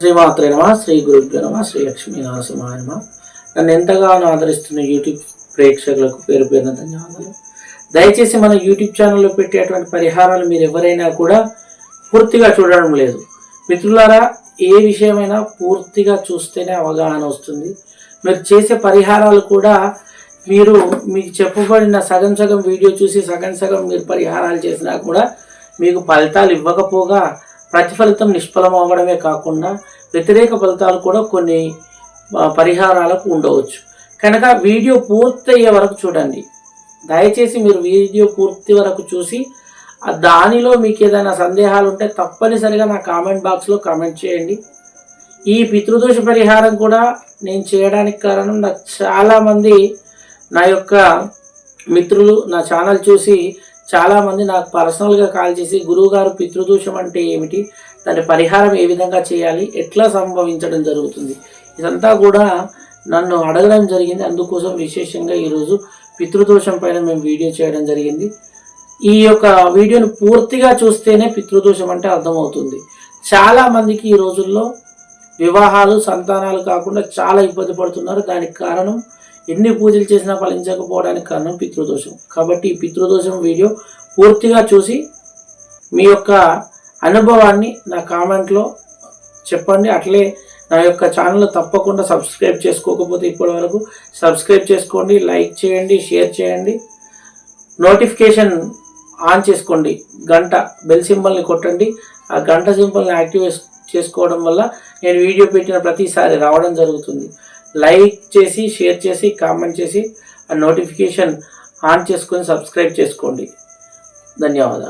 శ్రీమాత్రే నమ శ్రీ గురుభ్యో నమ శ్రీ లక్ష్మీ నరసింహాయ నమ. నన్ను ఎంతగానో ఆదరిస్తున్న యూట్యూబ్ ప్రేక్షకులకు పేరు పేరున ధన్యవాదాలు. దయచేసి మన యూట్యూబ్ ఛానల్లో పెట్టేటువంటి పరిహారాలు మీరు ఎవరైనా కూడా పూర్తిగా చూడడం లేదు. మిత్రులారా ఏ విషయమైనా పూర్తిగా చూస్తేనే అవగాహన వస్తుంది. మీరు చేసే పరిహారాలు కూడా మీరు మీకు చెప్పబడిన సగం సగం వీడియో చూసి సగం సగం మీరు పరిహారాలు చేసినా కూడా మీకు ఫలితాలు ఇవ్వకపోగా ప్రతిఫలితం నిష్ఫలం అవ్వడమే కాకుండా వ్యతిరేక ఫలితాలు కూడా కొన్ని పరిహారాలకు ఉండవచ్చు. కనుక వీడియో పూర్తయ్యే వరకు చూడండి. దయచేసి మీరు వీడియో పూర్తి వరకు చూసి దానిలో మీకు ఏదైనా సందేహాలు ఉంటే తప్పనిసరిగా నా కామెంట్ బాక్స్లో కామెంట్ చేయండి. ఈ పితృదోష పరిహారం కూడా నేను చేయడానికి కారణం నాకు చాలామంది నా యొక్క మిత్రులు నా ఛానల్ చూసి చాలామంది నాకు పర్సనల్గా కాల్ చేసి గురువుగారు పితృదోషం అంటే ఏమిటి? దాని పరిహారం ఏ విధంగా చేయాలి? ఎట్లా సంభవించడం జరుగుతుంది? ఇదంతా కూడా నన్ను అడగడం జరిగింది. అందుకోసం విశేషంగా ఈరోజు పితృదోషం పైన మేము వీడియో చేయడం జరిగింది. ఈ యొక్క వీడియోను పూర్తిగా చూస్తేనే పితృదోషం అంటే అర్థమవుతుంది. చాలామందికి ఈ రోజుల్లో వివాహాలు సంతానాలు కాకుండా చాలా ఇబ్బంది పడుతున్నారు. దానికి కారణం ఎన్ని పూజలు చేసినా ఫలించకపోవడానికి కారణం పితృదోషం. కాబట్టి ఈ పితృదోషం వీడియో పూర్తిగా చూసి మీ యొక్క అనుభవాన్ని నా కామెంట్లో చెప్పండి. అట్లే నా యొక్క ఛానల్ తప్పకుండా సబ్స్క్రైబ్ చేసుకోకపోతే ఇప్పటి వరకు సబ్స్క్రైబ్ చేసుకోండి లైక్ చేయండి షేర్ చేయండి. నోటిఫికేషన్ ఆన్ చేసుకోండి. గంట బెల్ సింబల్ని కొట్టండి. ఆ గంట సింబల్ని యాక్టివేట్ చేసుకోవడం వల్ల నేను వీడియో పెట్టిన ప్రతిసారి రావడం జరుగుతుంది. లైక్ చేసి షేర్ చేసి కామెంట్ చేసి ఆ నోటిఫికేషన్ ఆన్ చేసుకొని సబ్స్క్రైబ్ చేసుకోండి. ధన్యవాదాలు.